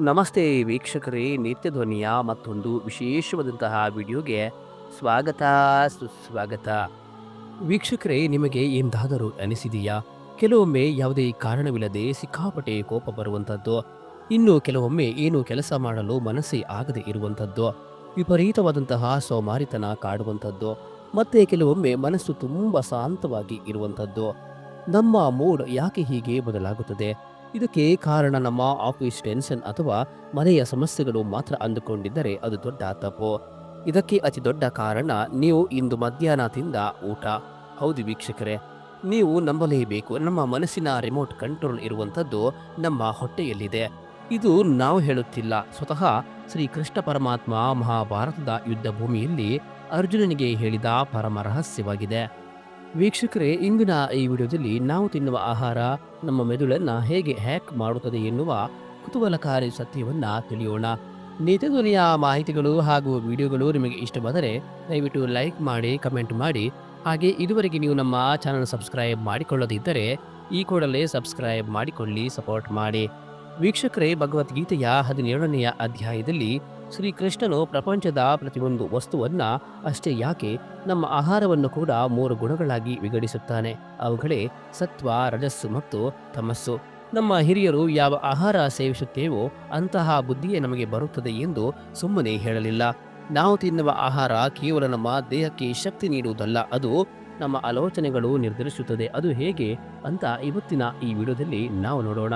ನಮಸ್ತೆ ವೀಕ್ಷಕರೇ ನಿತ್ಯ ಧ್ವನಿಯ ಮತ್ತೊಂದು ವಿಶೇಷವಾದಂತಹ ವಿಡಿಯೋಗೆ ಸ್ವಾಗತ, ಸುಸ್ವಾಗತ. ವೀಕ್ಷಕರೇ, ನಿಮಗೆ ಎಂದಾದರೂ ಅನಿಸಿದೆಯಾ? ಕೆಲವೊಮ್ಮೆ ಯಾವುದೇ ಕಾರಣವಿಲ್ಲದೆ ಸಿಕ್ಕಾಪಟ್ಟೆ ಕೋಪ ಬರುವಂಥದ್ದು, ಇನ್ನು ಕೆಲವೊಮ್ಮೆ ಏನು ಕೆಲಸ ಮಾಡಲು ಮನಸ್ಸೇ ಆಗದೆ ಇರುವಂಥದ್ದು, ವಿಪರೀತವಾದಂತಹ ಸೋಮಾರಿತನ ಕಾಡುವಂಥದ್ದು, ಮತ್ತೆ ಕೆಲವೊಮ್ಮೆ ಮನಸ್ಸು ತುಂಬ ಶಾಂತವಾಗಿ ಇರುವಂಥದ್ದು. ನಮ್ಮ ಮೂಡ್ ಯಾಕೆ ಹೀಗೆ ಬದಲಾಗುತ್ತದೆ? ಇದಕ್ಕೆ ಕಾರಣ ನಮ್ಮ ಆಫೀಸ್ ಟೆನ್ಷನ್ ಅಥವಾ ಮನೆಯ ಸಮಸ್ಯೆಗಳು ಮಾತ್ರ ಅಂದುಕೊಂಡಿದ್ದರೆ ಅದು ದೊಡ್ಡ ತಪ್ಪು. ಇದಕ್ಕೆ ಅತಿ ದೊಡ್ಡ ಕಾರಣ ನೀವು ಇಂದು ಮಧ್ಯಾಹ್ನ ತಿಂದ ಊಟ. ಹೌದು ವೀಕ್ಷಕರೇ, ನೀವು ನಂಬಲೇಬೇಕು. ನಮ್ಮ ಮನಸ್ಸಿನ ರಿಮೋಟ್ ಕಂಟ್ರೋಲ್ ಇರುವಂಥದ್ದು ನಮ್ಮ ಹೊಟ್ಟೆಯಲ್ಲಿದೆ. ಇದು ನಾವು ಹೇಳುತ್ತಿಲ್ಲ. ಸ್ವತಃ ಶ್ರೀ ಕೃಷ್ಣ ಪರಮಾತ್ಮ ಮಹಾಭಾರತದ ಯುದ್ಧ ಭೂಮಿಯಲ್ಲಿ ಅರ್ಜುನನಿಗೆ ಹೇಳಿದ ಪರಮ ರಹಸ್ಯವಾಗಿದೆ. ವೀಕ್ಷಕರೇ, ಇಂದಿನ ಈ ವಿಡಿಯೋದಲ್ಲಿ ನಾವು ತಿನ್ನುವ ಆಹಾರ, ನಮ್ಮ ಮೆದುಳನ್ನು ಹೇಗೆ ಹ್ಯಾಕ್ ಮಾಡುತ್ತದೆ ಎನ್ನುವ ಕುತೂಹಲಕಾರಿ ಸತ್ಯವನ್ನು ತಿಳಿಯೋಣ. ನಿತ್ಯಧ್ವನಿಯ ಮಾಹಿತಿಗಳು ಹಾಗೂ ವಿಡಿಯೋಗಳು ನಿಮಗೆ ಇಷ್ಟವಾದರೆ ದಯವಿಟ್ಟು ಲೈಕ್ ಮಾಡಿ, ಕಮೆಂಟ್ ಮಾಡಿ. ಹಾಗೆ ಇದುವರೆಗೆ ನೀವು ನಮ್ಮ ಚಾನಲ್ ಸಬ್ಸ್ಕ್ರೈಬ್ ಮಾಡಿಕೊಳ್ಳದಿದ್ದರೆ ಈ ಕೂಡಲೇ ಸಬ್ಸ್ಕ್ರೈಬ್ ಮಾಡಿಕೊಳ್ಳಿ, ಸಪೋರ್ಟ್ ಮಾಡಿ. ವೀಕ್ಷಕರೇ, ಭಗವದ್ಗೀತೆಯ ಹದಿನೇಳನೆಯ ಅಧ್ಯಾಯದಲ್ಲಿ ಶ್ರೀಕೃಷ್ಣನು ಪ್ರಪಂಚದ ಪ್ರತಿಯೊಂದು ವಸ್ತುವನ್ನು ಅಷ್ಟೇ ಯಾಕೆ ನಮ್ಮ ಆಹಾರವನ್ನು ಕೂಡ ಮೂರು ಗುಣಗಳಾಗಿ ವಿಗಡಿಸುತ್ತಾನೆ. ಅವುಗಳೇ ಸತ್ವ, ರಜಸ್ಸು ಮತ್ತು ತಮಸ್ಸು. ನಮ್ಮ ಹಿರಿಯರು ಯಾವ ಆಹಾರ ಸೇವಿಸುತ್ತೇವೋ ಅಂತಹ ಬುದ್ಧಿಯೇ ನಮಗೆ ಬರುತ್ತದೆ ಎಂದು ಸುಮ್ಮನೆ ಹೇಳಲಿಲ್ಲ. ನಾವು ತಿನ್ನುವ ಆಹಾರ ಕೇವಲ ನಮ್ಮ ದೇಹಕ್ಕೆ ಶಕ್ತಿ ನೀಡುವುದಲ್ಲ, ಅದು ನಮ್ಮ ಆಲೋಚನೆಗಳು ನಿರ್ಧರಿಸುತ್ತದೆ. ಅದು ಹೇಗೆ ಅಂತ ಇವತ್ತಿನ ಈ ವಿಡಿಯೋದಲ್ಲಿ ನಾವು ನೋಡೋಣ.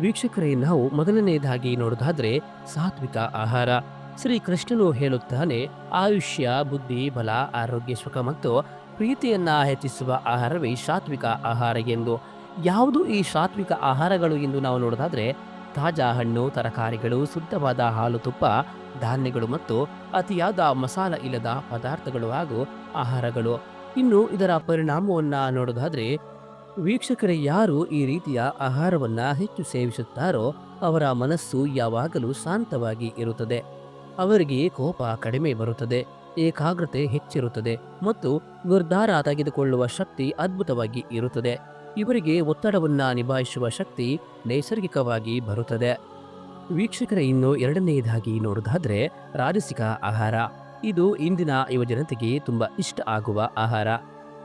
ವೀಕ್ಷಕರೇ, ನಾವು ಮೊದಲನೆಯದಾಗಿ ನೋಡೋದಾದ್ರೆ ಸಾತ್ವಿಕ ಆಹಾರ. ಶ್ರೀ ಕೃಷ್ಣನು ಹೇಳುತ್ತಾನೆ, ಆಯುಷ್ಯ, ಬುದ್ಧಿ, ಬಲ, ಆರೋಗ್ಯ, ಸುಖ ಮತ್ತು ಪ್ರೀತಿಯನ್ನ ಹೆಚ್ಚಿಸುವ ಆಹಾರವೇ ಸಾತ್ವಿಕ ಆಹಾರ ಎಂದು. ಯಾವುದು ಈ ಸಾತ್ವಿಕ ಆಹಾರಗಳು ಎಂದು ನಾವು ನೋಡೋದಾದ್ರೆ ತಾಜಾ ಹಣ್ಣು, ತರಕಾರಿಗಳು, ಶುದ್ಧವಾದ ಹಾಲು ತುಪ್ಪ, ಧಾನ್ಯಗಳು ಮತ್ತು ಅತಿಯಾದ ಮಸಾಲ ಇಲ್ಲದ ಪದಾರ್ಥಗಳು ಹಾಗೂ ಆಹಾರಗಳು. ಇನ್ನು ಇದರ ಪರಿಣಾಮವನ್ನು ನೋಡೋದಾದ್ರೆ ವೀಕ್ಷಕರೇ, ಯಾರು ಈ ರೀತಿಯ ಆಹಾರವನ್ನು ಹೆಚ್ಚು ಸೇವಿಸುತ್ತಾರೋ ಅವರ ಮನಸ್ಸು ಯಾವಾಗಲೂ ಶಾಂತವಾಗಿ ಇರುತ್ತದೆ. ಅವರಿಗೆ ಕೋಪ ಕಡಿಮೆ ಬರುತ್ತದೆ, ಏಕಾಗ್ರತೆ ಹೆಚ್ಚಿರುತ್ತದೆ ಮತ್ತು ನಿರ್ಧಾರ ತೆಗೆದುಕೊಳ್ಳುವ ಶಕ್ತಿ ಅದ್ಭುತವಾಗಿ ಇರುತ್ತದೆ. ಇವರಿಗೆ ಒತ್ತಡವನ್ನು ನಿಭಾಯಿಸುವ ಶಕ್ತಿ ನೈಸರ್ಗಿಕವಾಗಿ ಬರುತ್ತದೆ. ವೀಕ್ಷಕರ, ಇನ್ನು ಎರಡನೆಯದಾಗಿ ನೋಡೋದಾದರೆ ರಾಜಸಿಕ ಆಹಾರ. ಇದು ಇಂದಿನ ಯುವಜನತೆಗೆ ತುಂಬ ಇಷ್ಟ ಆಗುವ ಆಹಾರ.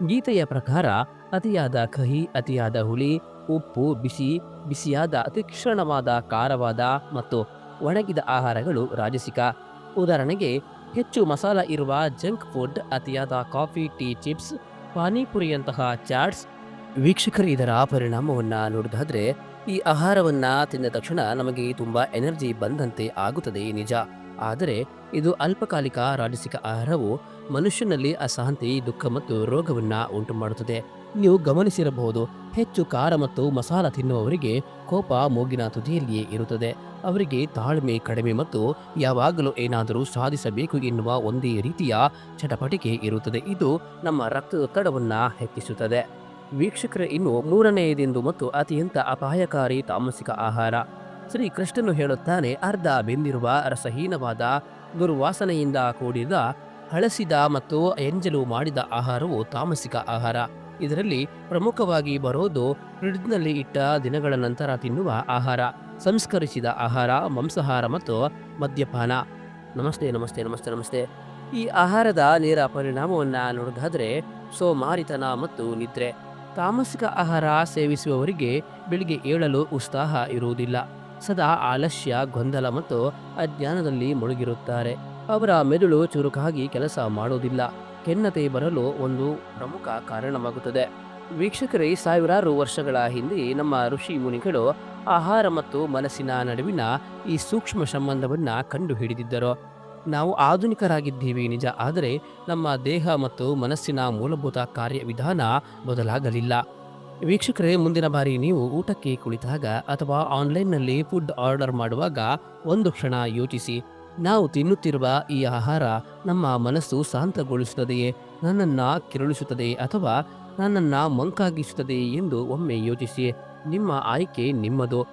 ಗೀತೆಯ ಪ್ರಕಾರ ಅತಿಯಾದ ಕಹಿ, ಅತಿಯಾದ ಹುಳಿ, ಉಪ್ಪು, ಬಿಸಿ, ಬಿಸಿಯಾದ ತೀಕ್ಷ್ಣವಾದ ಖಾರವಾದ ಮತ್ತು ಒಣಗಿದ ಆಹಾರಗಳು ರಾಜಸಿಕ. ಉದಾಹರಣೆಗೆ, ಹೆಚ್ಚು ಮಸಾಲ ಇರುವ ಜಂಕ್ ಫುಡ್, ಅತಿಯಾದ ಕಾಫಿ, ಟೀ, ಚಿಪ್ಸ್, ಪಾನಿಪುರಿಯಂತಹ ಚಾಟ್ಸ್. ವೀಕ್ಷಕರು, ಇದರ ಪರಿಣಾಮವನ್ನು ನೋಡೋದಾದರೆ ಈ ಆಹಾರವನ್ನು ತಿಂದ ತಕ್ಷಣ ನಮಗೆ ತುಂಬ ಎನರ್ಜಿ ಬಂದಂತೆ ಆಗುತ್ತದೆ, ನಿಜ. ಆದರೆ ಇದು ಅಲ್ಪಕಾಲಿಕ ರಾಜಸಿಕ ಆಹಾರವು ಮನುಷ್ಯನಲ್ಲಿ ಅಶಾಂತಿ ದುಃಖ ಮತ್ತು ರೋಗವನ್ನು ಉಂಟು ಮಾಡುತ್ತದೆ ನೀವು ಗಮನಿಸಿರಬಹುದು, ಹೆಚ್ಚು ಖಾರ ಮತ್ತು ಮಸಾಲ ತಿನ್ನುವವರಿಗೆ ಕೋಪ ಮೂಗಿನ ತುದಿಯಲ್ಲಿಯೇ ಇರುತ್ತದೆ. ಅವರಿಗೆ ತಾಳ್ಮೆ ಕಡಿಮೆ ಮತ್ತು ಯಾವಾಗಲೂ ಏನಾದರೂ ಸಾಧಿಸಬೇಕು ಎನ್ನುವ ಒಂದೇ ರೀತಿಯ ಚಟಪಟಿಕೆ ಇರುತ್ತದೆ. ಇದು ನಮ್ಮ ರಕ್ತದೊತ್ತಡವನ್ನು ಹೆಚ್ಚಿಸುತ್ತದೆ. ವೀಕ್ಷಕರ, ಇನ್ನು ಮೂರನೆಯದೆಂದು ಮತ್ತು ಅತ್ಯಂತ ಅಪಾಯಕಾರಿ ತಾಮಸಿಕ ಆಹಾರ. ಶ್ರೀ ಕೃಷ್ಣನು ಹೇಳುತ್ತಾನೆ, ಅರ್ಧ ಬೆಂದಿರುವ ರಸಹೀನವಾದ ದುರ್ವಾಸನೆಯಿಂದ ಕೂಡಿದ, ಹಳಸಿದ ಮತ್ತು ಎಂಜಲು ಮಾಡಿದ ಆಹಾರವು ತಾಮಸಿಕ ಆಹಾರ. ಇದರಲ್ಲಿ ಪ್ರಮುಖವಾಗಿ ಬರೋದು ಫ್ರಿಡ್ಜ್ನಲ್ಲಿ ಇಟ್ಟ ದಿನಗಳ ನಂತರ ತಿನ್ನುವ ಆಹಾರ, ಸಂಸ್ಕರಿಸಿದ ಆಹಾರ, ಮಾಂಸಾಹಾರ ಮತ್ತು ಮದ್ಯಪಾನ. ನಮಸ್ತೆ ನಮಸ್ತೆ ನಮಸ್ತೆ ನಮಸ್ತೆ. ಈ ಆಹಾರದ ನೇರ ಪರಿಣಾಮವನ್ನು ನೋಡೋದಾದರೆ ಸೋಮಾರಿತನ ಮತ್ತು ನಿದ್ರೆ. ತಾಮಸಿಕ ಆಹಾರ ಸೇವಿಸುವವರಿಗೆ ಬೆಳಿಗ್ಗೆ ಏಳಲು ಉತ್ಸಾಹ ಇರುವುದಿಲ್ಲ. ಸದಾ ಆಲಸ್ಯ, ಗೊಂದಲ ಮತ್ತು ಅಜ್ಞಾನದಲ್ಲಿ ಮುಳುಗಿರುತ್ತಾರೆ. ಅವರ ಮೆದುಳು ಚುರುಕಾಗಿ ಕೆಲಸ ಮಾಡೋದಿಲ್ಲ ಖಿನ್ನತೆ ಬರಲು ಒಂದು ಪ್ರಮುಖ ಕಾರಣವಾಗುತ್ತದೆ. ವೀಕ್ಷಕರೇ, ಸಾವಿರಾರು ವರ್ಷಗಳ ಹಿಂದೆ ನಮ್ಮ ಋಷಿ ಮುನಿಗಳು ಆಹಾರ ಮತ್ತು ಮನಸ್ಸಿನ ನಡುವಿನ ಈ ಸೂಕ್ಷ್ಮ ಸಂಬಂಧವನ್ನು ಕಂಡುಹಿಡಿದಿದ್ದರು. ನಾವು ಆಧುನಿಕರಾಗಿದ್ದೀವಿ ನಿಜ, ಆದರೆ ನಮ್ಮ ದೇಹ ಮತ್ತು ಮನಸ್ಸಿನ ಮೂಲಭೂತ ಕಾರ್ಯವಿಧಾನ ಬದಲಾಗಲಿಲ್ಲ. ವೀಕ್ಷಕರೇ, ಮುಂದಿನ ಬಾರಿ ನೀವು ಊಟಕ್ಕೆ ಕುಳಿತಾಗ ಅಥವಾ ಆನ್ಲೈನ್ನಲ್ಲಿ ಫುಡ್ ಆರ್ಡರ್ ಮಾಡುವಾಗ ಒಂದು ಕ್ಷಣ ಯೋಚಿಸಿ. ನಾವು ತಿನ್ನುತ್ತಿರುವ ಈ ಆಹಾರ ನಮ್ಮ ಮನಸ್ಸು ಶಾಂತಗೊಳಿಸುತ್ತದೆಯೇ, ನನ್ನನ್ನು ಕಿರಳಿಸುತ್ತದೆ ಅಥವಾ ನನ್ನನ್ನು ಮಂಕಾಗಿಸುತ್ತದೆ ಎಂದು ಒಮ್ಮೆ ಯೋಚಿಸಿ. ನಿಮ್ಮ ಆಯ್ಕೆ ನಿಮ್ಮದು.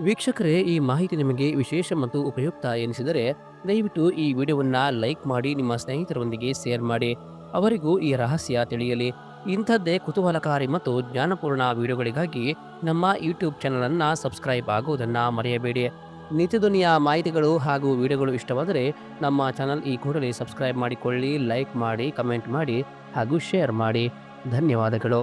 ವೀಕ್ಷಕರೇ, ಈ ಮಾಹಿತಿ ನಿಮಗೆ ವಿಶೇಷ ಮತ್ತು ಉಪಯುಕ್ತ ಎನಿಸಿದರೆ ದಯವಿಟ್ಟು ಈ ವಿಡಿಯೋವನ್ನು ಲೈಕ್ ಮಾಡಿ, ನಿಮ್ಮ ಸ್ನೇಹಿತರೊಂದಿಗೆ ಶೇರ್ ಮಾಡಿ. ಅವರಿಗೂ ಈ ರಹಸ್ಯ ತಿಳಿಯಲಿ. ಇಂಥದ್ದೇ ಕುತೂಹಲಕಾರಿ ಮತ್ತು ಜ್ಞಾನಪೂರ್ಣ ವಿಡಿಯೋಗಳಿಗಾಗಿ ನಮ್ಮ ಯೂಟ್ಯೂಬ್ ಚಾನಲನ್ನು ಸಬ್ಸ್ಕ್ರೈಬ್ ಆಗುವುದನ್ನು ಮರೆಯಬೇಡಿ. ನಿತ್ಯಧ್ವನಿಯ ಮಾಹಿತಿಗಳು ಹಾಗೂ ವಿಡಿಯೋಗಳು ಇಷ್ಟವಾದರೆ ನಮ್ಮ ಚಾನಲ್ ಈ ಕೂಡಲೇ ಸಬ್ಸ್ಕ್ರೈಬ್ ಮಾಡಿಕೊಳ್ಳಿ, ಲೈಕ್ ಮಾಡಿ, ಕಮೆಂಟ್ ಮಾಡಿ ಹಾಗೂ ಶೇರ್ ಮಾಡಿ. ಧನ್ಯವಾದಗಳು.